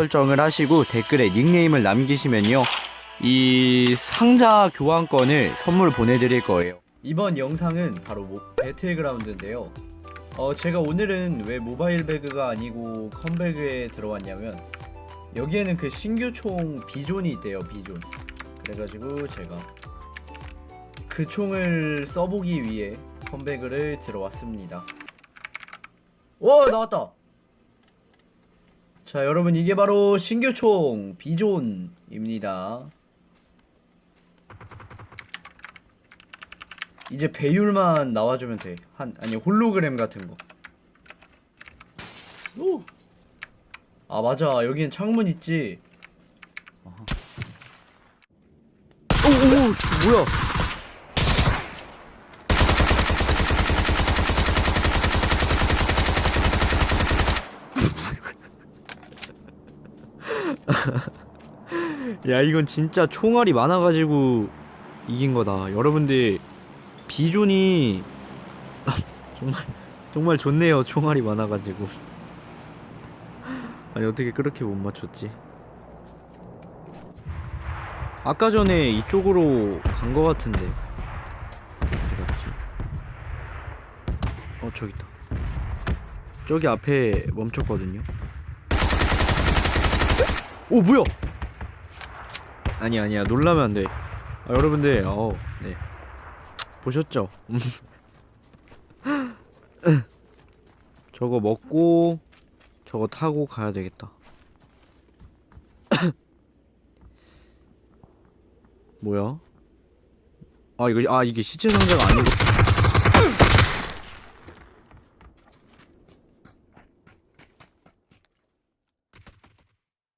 설정을 하시고 댓글에 닉네임을 남기시면요. 이 상자 교환권을 선물 보내드릴 거예요. 이번 영상은 바로 모, 배틀그라운드인데요. 어, 제가 오늘은 왜 모바일 배그가 아니고 컴배그에 들어왔냐면 여기에는 그 신규 총 비존이 있대요, 비존. 그래가지고 제가 그 총을 써보기 위해 컴배그를 들어왔습니다. 와 나왔다. 자 여러분 이게 바로 신규 총 비존입니다. 이제 배율만 나와주면 돼. 한 아니 홀로그램 같은 거. 오. 아 맞아 여기는 창문 있지. 오오 뭐야? 야 이건 진짜 총알이 많아가지고 이긴 거다. 여러분들 비존이 정말 정말 좋네요. 총알이 많아가지고 아니 어떻게 그렇게 못 맞췄지? 아까 전에 이쪽으로 간 거 같은데 어디 갔지? 어 저기 있다. 저기 앞에 멈췄거든요. 오 뭐야? 아니 아니야 놀라면 안 돼. 아, 여러분들 어 네. 보셨죠? 저거 먹고 저거 타고 가야 되겠다. 뭐야? 아 이거 아 이게 시체 상자가 아니고